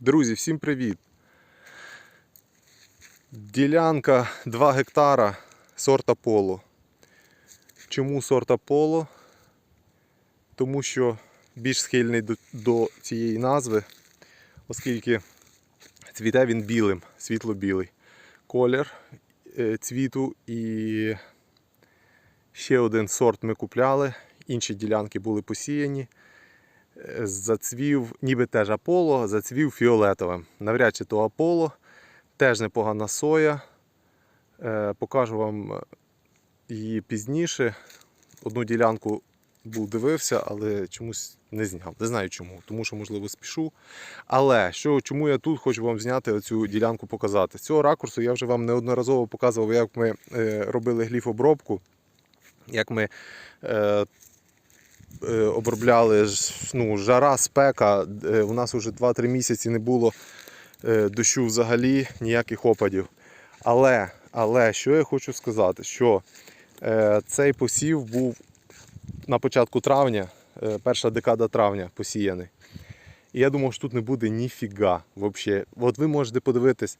Друзі, всім привіт! Ділянка 2 гектара сорта поло. Чому сорта поло? Тому що більш схильний до, до цієї назви, оскільки цвіте він білим, світло-білий колір е, цвіту і ще один сорт ми купляли, інші ділянки були посіяні зацвів, ніби теж Аполло, зацвів фіолетовим. Навряд чи то Аполло, теж непогана соя. Е, Покажу вам її пізніше. Одну ділянку був дивився, але чомусь не зняв. Не знаю чому, тому що, можливо, спішу. Але що, чому я тут хочу вам зняти цю ділянку показати? З цього ракурсу я вже вам неодноразово показував, як ми е, робили гліфобробку, як ми е, обробляли ну, жара, спека. Е, У нас вже 2-3 місяці не було е, дощу взагалі, ніяких опадів. Але, але що я хочу сказати, що е, цей посів був на початку травня, е, перша декада травня посіяний. І я думав, що тут не буде ніфіга взагалі. От ви можете подивитись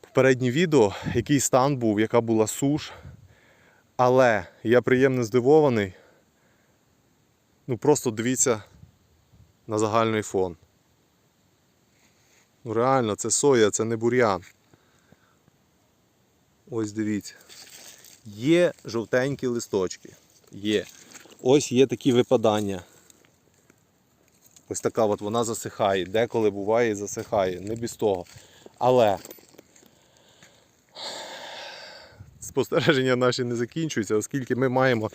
попереднє відео, який стан був, яка була суш. Але я приємно здивований. Ну просто дивіться на загальний фон. Ну реально, це соя, це не бур'ян. Ось дивіться. Є жовтенькі листочки. Є. Ось є такі випадання. Ось така от вона засихає. Деколи буває і засихає. Не без того. Але спостереження наші не закінчуються, оскільки ми маємо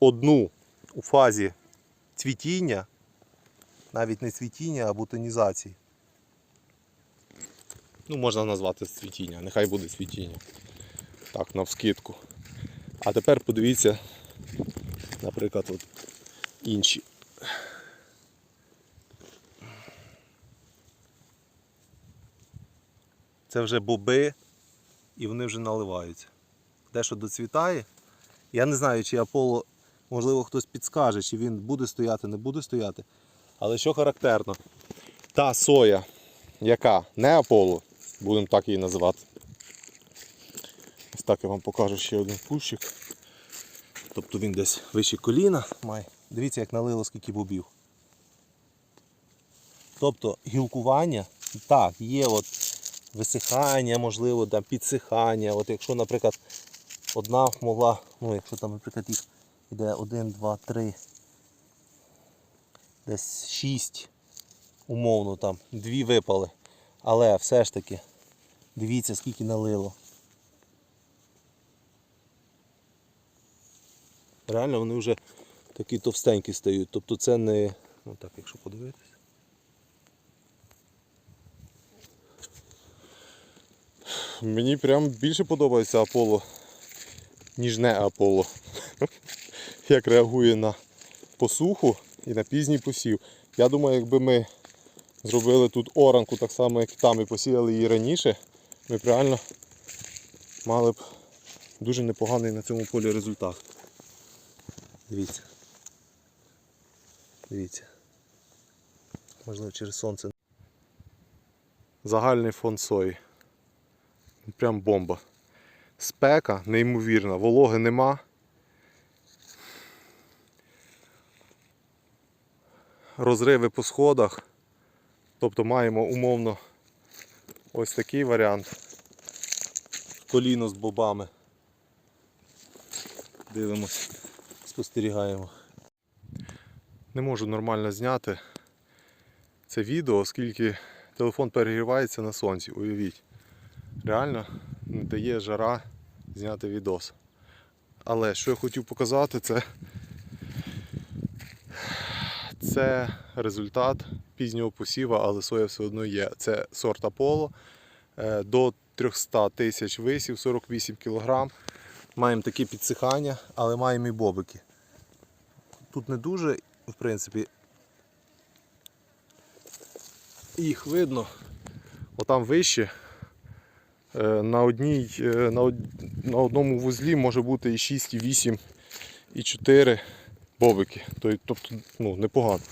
одну у фазі цвітіння, навіть не цвітіння, а бутонізації. Ну, можна назвати цвітіння, нехай буде цвітіння. Так, навскидку. А тепер подивіться, наприклад, от інші. Це вже боби, і вони вже наливаються. Дещо доцвітає. Я не знаю, чи Аполло Можливо, хтось підскаже, чи він буде стояти, не буде стояти. Але що характерно, та соя, яка не Аполло, будемо так її називати. Ось так я вам покажу ще один кущик. Тобто він десь вище коліна має. Дивіться, як налило скільки бобів. Тобто гілкування, так, є от висихання, можливо, там, підсихання. От якщо, наприклад, одна могла, ну якщо там, наприклад, їх Іде 1, 2, 3, десь 6, умовно там, дві випали. Але все ж таки, дивіться скільки налило. Реально вони вже такі товстенькі стають. Тобто це не... Ну так, якщо подивитися. Мені прям більше подобається Аполло, ніж не Аполло як реагує на посуху і на пізній посів. Я думаю, якби ми зробили тут оранку так само, як і там, і посіяли її раніше, ми б реально мали б дуже непоганий на цьому полі результат. Дивіться. Дивіться. Можливо через сонце. Загальний фон сої. Прям бомба. Спека неймовірна, вологи нема. Розриви по сходах. Тобто маємо умовно ось такий варіант. Коліно з бобами. Дивимось, спостерігаємо. Не можу нормально зняти це відео, оскільки телефон перегрівається на сонці, уявіть. Реально не дає жара зняти відос. Але що я хотів показати, це це результат пізнього посіва, але соя все одно є. Це сорт Аполло. Е, До 300 тисяч висів, 48 кг. Маємо такі підсихання, але маємо і бобики. Тут не дуже, в принципі, їх видно. Отам вище. Е, На одній, е, на, одному вузлі може бути і 6, і 8, і 4 бобики. Тобто, ну, непогано.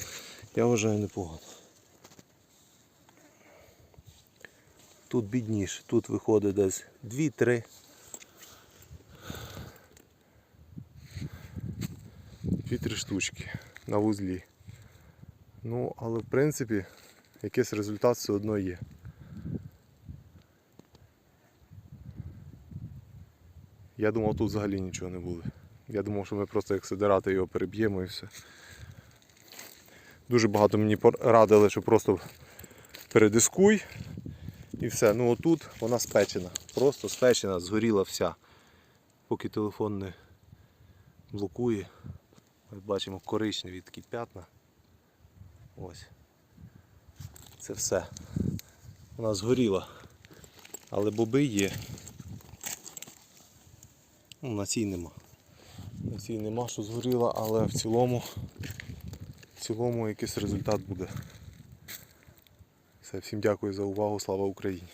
Я вважаю непогано. Тут бідніше, тут виходить десь 2-3. Дві-три штучки на вузлі. Ну, але в принципі якийсь результат все одно є. Я думав, тут взагалі нічого не буде. Я думав, що ми просто як сидирати його переб'ємо і все. Дуже багато мені порадили, що просто передискуй і все. Ну отут вона спечена. Просто спечена, згоріла вся. Поки телефон не блокує. Ми бачимо коричневі такі п'ятна. Ось. Це все. Вона згоріла. Але боби є. Ну, на цій нема. На нема, що згоріла, але в цілому, в цілому якийсь результат буде. Все, всім дякую за увагу. Слава Україні!